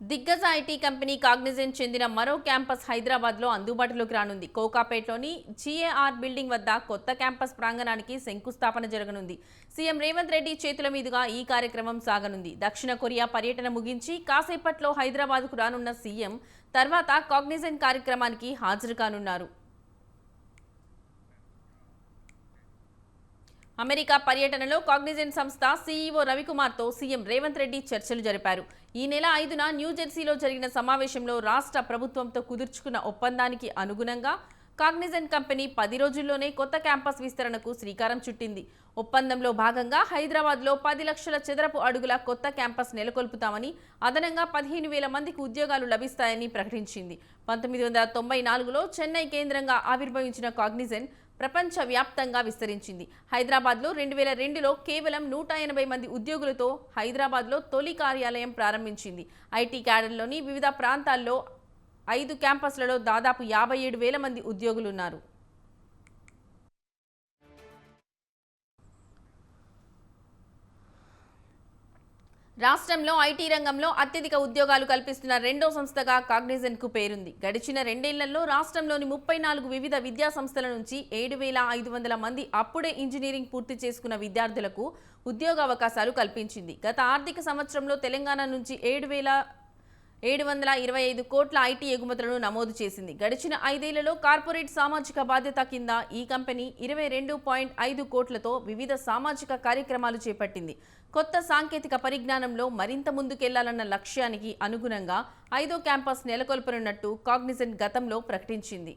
దిగ్గజ IT company Cognizant చెందిన మరో క్యాంపస్ హైదరాబాద్లో అందుబాటులోకి రానుంది. కోకాపేటలోని జీఏఆర్ బిల్డింగ్ వద్ద కొత్త క్యాంపస్ ప్రాంగణానికి శంకుస్థాపన జరగనుంది. సీఎం రేవంత్ రెడ్డి చేతుల మీదుగా ఈ కార్యక్రమం సాగనుంది. దక్షిణ కొరియా పర్యటన ముగించి కాసేపట్లో హైదరాబాద్కు రానున్న సీఎం తర్వాత కాగ్నిజెంట్ కార్యక్రమానికి హాజరు కానున్నారు. అమెరికా పర్యటనలో కాగ్నిజెంట్ సంస్థ సీఈఓ రవికుమార్తో సీఎం రేవంత్ రెడ్డి చర్చలు జరిపారు. ఈ నెల ఐదున న్యూజెర్సీలో జరిగిన సమావేశంలో రాష్ట్ర ప్రభుత్వంతో కుదుర్చుకున్న ఒప్పందానికి అనుగుణంగా కాగ్నిజెంట్ కంపెనీ పది రోజుల్లోనే కొత్త క్యాంపస్ విస్తరణకు శ్రీకారం చుట్టింది. ఒప్పందంలో భాగంగా హైదరాబాద్లో పది లక్షల చదరపు అడుగుల కొత్త క్యాంపస్ నెలకొల్పుతామని అదనంగా పదిహేను వేల మందికి ఉద్యోగాలు లభిస్తాయని ప్రకటించింది. పంతొమ్మిది వందల తొంభై నాలుగులో చెన్నై కేంద్రంగా ఆవిర్భవించిన కాగ్నిజెంట్ ప్రపంచవ్యాప్తంగా విస్తరించింది. హైదరాబాద్లో రెండు వేల రెండులో కేవలం నూట ఎనభై మంది ఉద్యోగులతో హైదరాబాద్లో తొలి కార్యాలయం ప్రారంభించింది. ఐటీ క్యాడర్లోని వివిధ ప్రాంతాల్లో ఐదు క్యాంపస్లలో దాదాపు యాభై ఏడు వేల మంది ఉద్యోగులున్నారు. రాష్ట్రంలో ఐటీ రంగంలో అత్యధిక ఉద్యోగాలు కల్పిస్తున్న రెండో సంస్థగా కాగ్నిజెంట్కు పేరుంది. గడిచిన రెండేళ్ళలో రాష్ట్రంలోని ముప్పై నాలుగు వివిధ విద్యా సంస్థల నుంచి ఏడు వేల ఐదు వందల మంది అప్పుడే ఇంజనీరింగ్ పూర్తి చేసుకున్న విద్యార్థులకు ఉద్యోగ అవకాశాలు కల్పించింది. గత ఆర్థిక సంవత్సరంలో తెలంగాణ నుంచి ఏడు వేల ఏడు వందల ఇరవై ఐదు కోట్ల ఐటీ ఎగుమతులను నమోదు చేసింది. గడిచిన ఐదేళ్ళలో కార్పొరేట్ సామాజిక బాధ్యత కింద ఈ కంపెనీ ఇరవై రెండు పాయింట్ ఐదు కోట్లతో వివిధ సామాజిక కార్యక్రమాలు చేపట్టింది. కొత్త సాంకేతిక పరిజ్ఞానంలో మరింత ముందుకెళ్ళాలన్న లక్ష్యానికి అనుగుణంగా ఐదో క్యాంపస్ నెలకొల్పనున్నట్టు కాగ్నిజెంట్ గతంలో ప్రకటించింది.